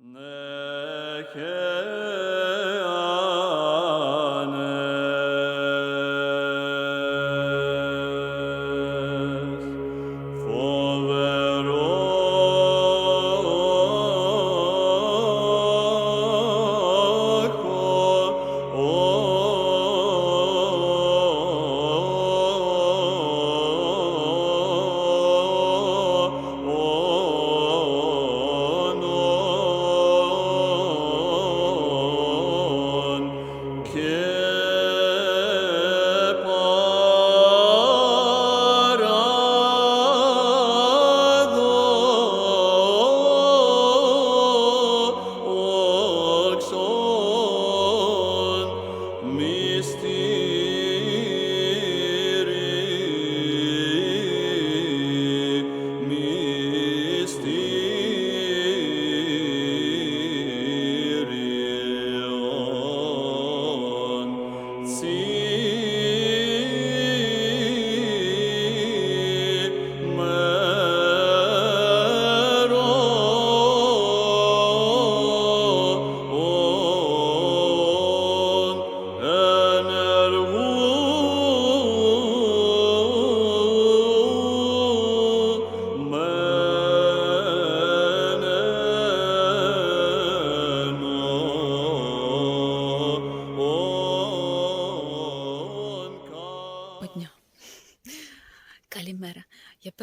Одня.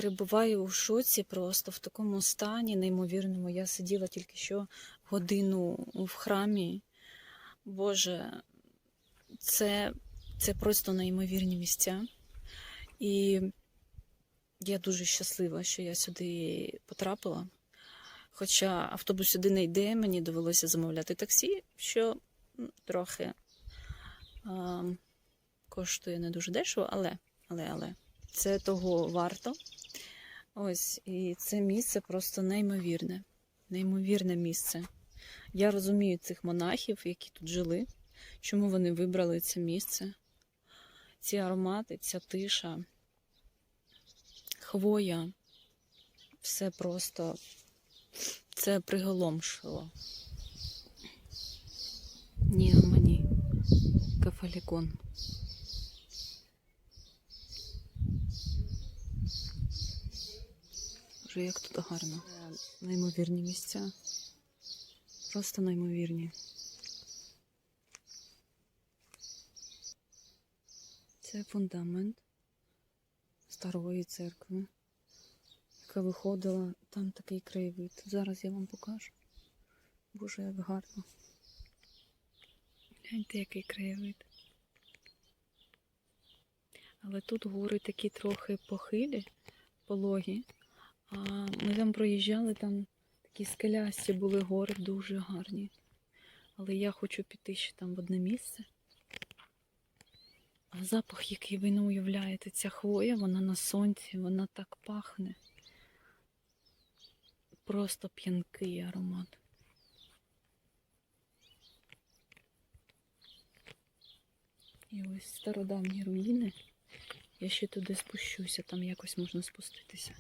Перебуваю у шоці просто в такому стані неймовірному. Я сиділа тільки що годину в храмі. Боже, це, це просто неймовірні місця. І я дуже щаслива, що я сюди потрапила. Хоча автобус сюди не йде, мені довелося замовляти таксі, що трохи а, коштує не дуже дешево, але, але, але це того варто. Ось, і це місце просто неймовірне. Неймовірне місце. Я розумію цих монахів, які тут жили, чому вони вибрали це місце. Ці аромати, ця тиша, хвоя. Все просто це приголомшило. Ні, мені кафалікон. Боже, як тут гарно. Неймовірні місця. Просто неймовірні. Це фундамент старої церкви, яка виходила. Там такий краєвид. Зараз я вам покажу. Боже, як гарно. Гляньте, який краєвид. Але тут гори такі трохи похилі, пологі. А ми там проїжджали, там такі скелясті були гори дуже гарні. Але я хочу піти ще там в одне місце. А запах, який ви не уявляєте, ця хвоя, вона на сонці, вона так пахне. Просто п'янкий аромат. І ось стародавні руїни. Я ще туди спущуся, там якось можна спуститися.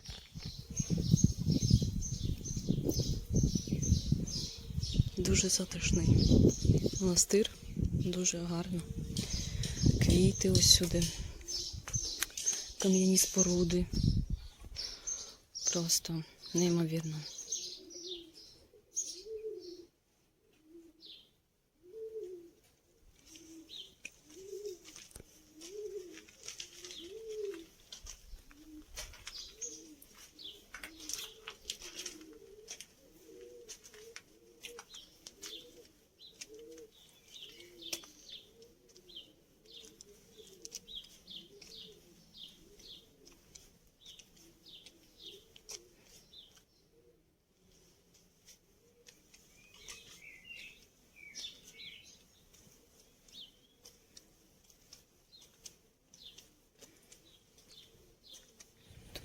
Дуже затишний монастир, дуже гарно. Квіти ось сюди, кам'яні споруди. Просто неймовірно.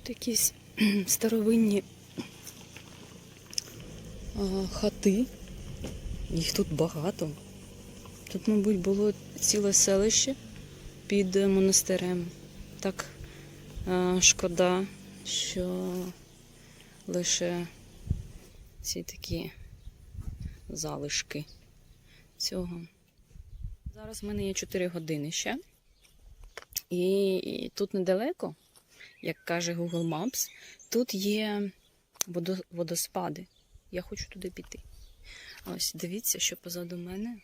Якісь старовинні хати. Їх тут багато. Тут, мабуть, було ціле селище під монастирем. Так а, шкода, що лише ці такі залишки цього. Зараз в мене є 4 години ще. І, і тут недалеко, як каже Google Maps, тут є водоспади. Я хочу туди піти. Ось дивіться, що позаду мене.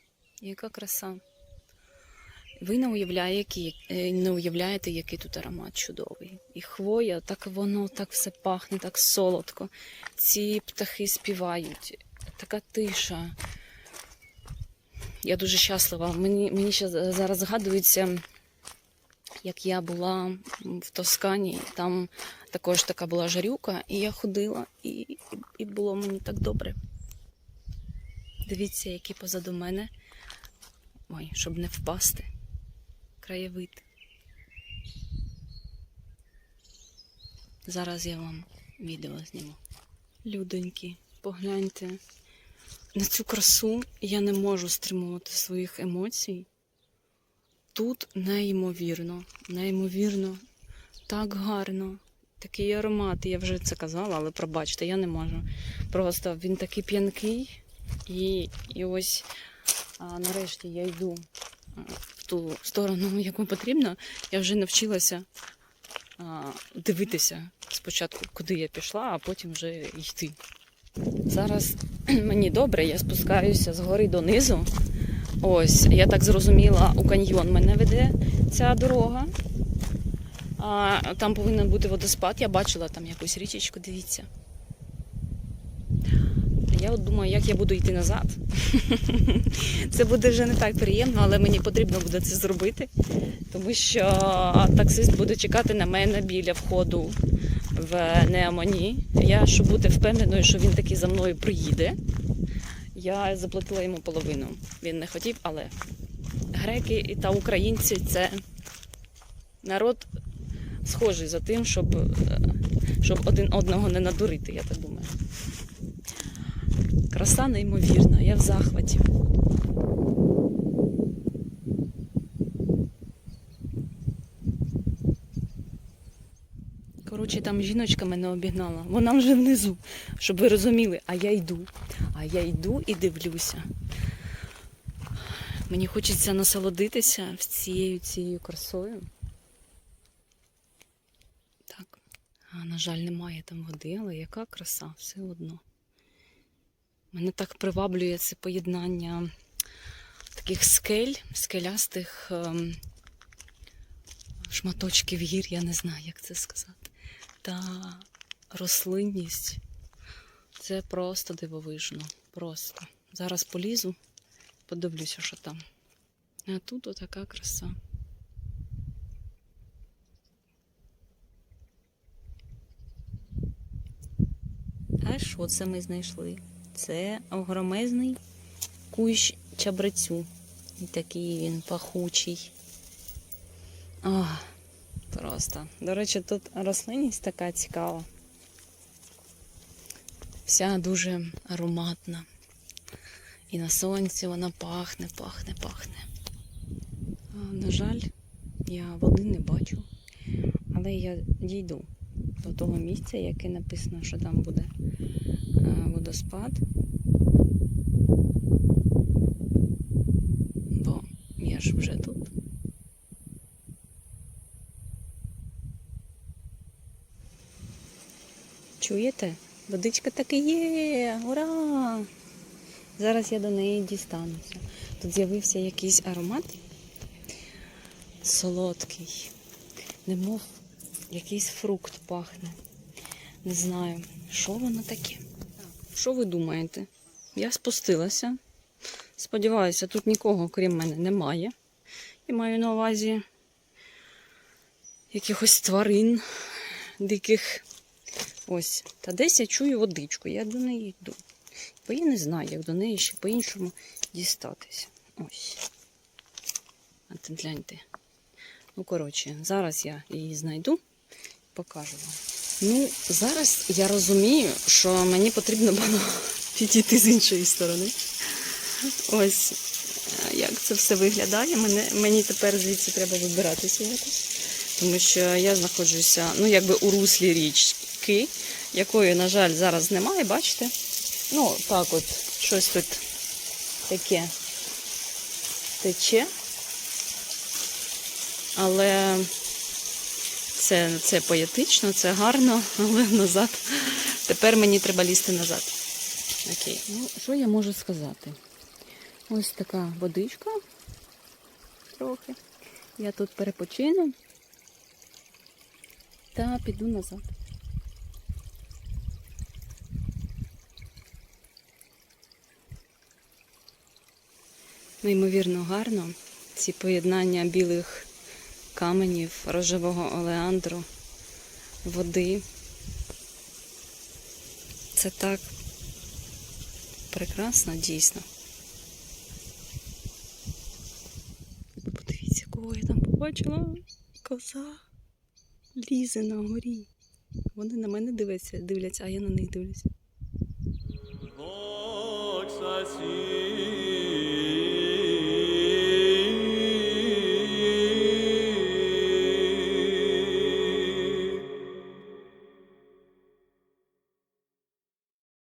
Яка краса. Ви не уявляєте, не уявляєте, який тут аромат чудовий. І хвоя, так воно так все пахне, так солодко. Ці птахи співають, така тиша. Я дуже щаслива. Мені, мені ще зараз згадується, як я була в Тоскані, там також така була жарюка, і я ходила, і, і, було мені так добре. Дивіться, які позаду мене. Ой, щоб не впасти. Краєвид. Зараз я вам відео зніму. Людоньки, погляньте. На цю красу я не можу стримувати своїх емоцій. Тут неймовірно, неймовірно, так гарно. Такий аромат, я вже це казала, але пробачте, я не можу. Просто він такий п'янкий, і, і ось а, нарешті я йду в ту сторону, яку потрібно. Я вже навчилася а, дивитися спочатку, куди я пішла, а потім вже йти. Зараз мені добре, я спускаюся з гори донизу. Ось, я так зрозуміла, у каньйон мене веде ця дорога. А, там повинен бути водоспад. Я бачила там якусь річечку, дивіться. Я от думаю, як я буду йти назад. Це буде вже не так приємно, але мені потрібно буде це зробити, тому що таксист буде чекати на мене біля входу в Неамоні. Я, щоб бути впевненою, що він таки за мною приїде, я заплатила йому половину. Він не хотів, але греки та українці це народ схожий за тим, щоб, е, щоб один одного не надурити, я так думаю. Краса неймовірна, я в захваті. Коротше, там жіночка мене обігнала. Вона вже внизу, щоб ви розуміли, а я йду. А я йду і дивлюся. Мені хочеться насолодитися цією цією красою. Так. А, на жаль, немає там води, але яка краса, все одно. Мене так приваблює це поєднання таких скель, скелястих ем, шматочків гір, я не знаю, як це сказати. Та рослинність. Це просто дивовижно. Просто. Зараз полізу, подивлюся, що там. А тут отака краса. А що це ми знайшли? Це огромезний кущ чабрецю. І такий він пахучий. Ох, просто. До речі, тут рослинність така цікава. Вся дуже ароматна. І на сонці вона пахне, пахне, пахне. На жаль, я води не бачу, але я дійду до того місця, яке написано, що там буде е, водоспад. Бо я ж вже тут. Чуєте? Водичка таки є! Ура! Зараз я до неї дістануся. Тут з'явився якийсь аромат солодкий, немов якийсь фрукт пахне. Не знаю, що воно таке. Що ви думаєте? Я спустилася. Сподіваюся, тут нікого, крім мене, немає. І маю на увазі якихось тварин диких. Ось. Та десь я чую водичку, я до неї йду. Бо я не знаю, як до неї ще по-іншому дістатися. Ось. А ти гляньте. Ну, коротше, зараз я її знайду покажу вам. Ну, зараз я розумію, що мені потрібно було підійти з іншої сторони. Ось як це все виглядає. Мене, мені тепер звідси треба вибиратися якось. Тому що я знаходжуся, ну, якби у руслі річки, якої, на жаль, зараз немає, бачите? Ну, так от, щось тут таке тече. Але це, це поетично, це гарно, але назад. Тепер мені треба лізти назад. Окей. Ну, що я можу сказати? Ось така водичка трохи. Я тут перепочину та піду назад. Неймовірно гарно. Ці поєднання білих каменів, рожевого олеандру, води. Це так прекрасно, дійсно. Подивіться, кого я там побачила. Коза лізе на горі. Вони на мене дивляться, дивляться, а я на них дивлюся.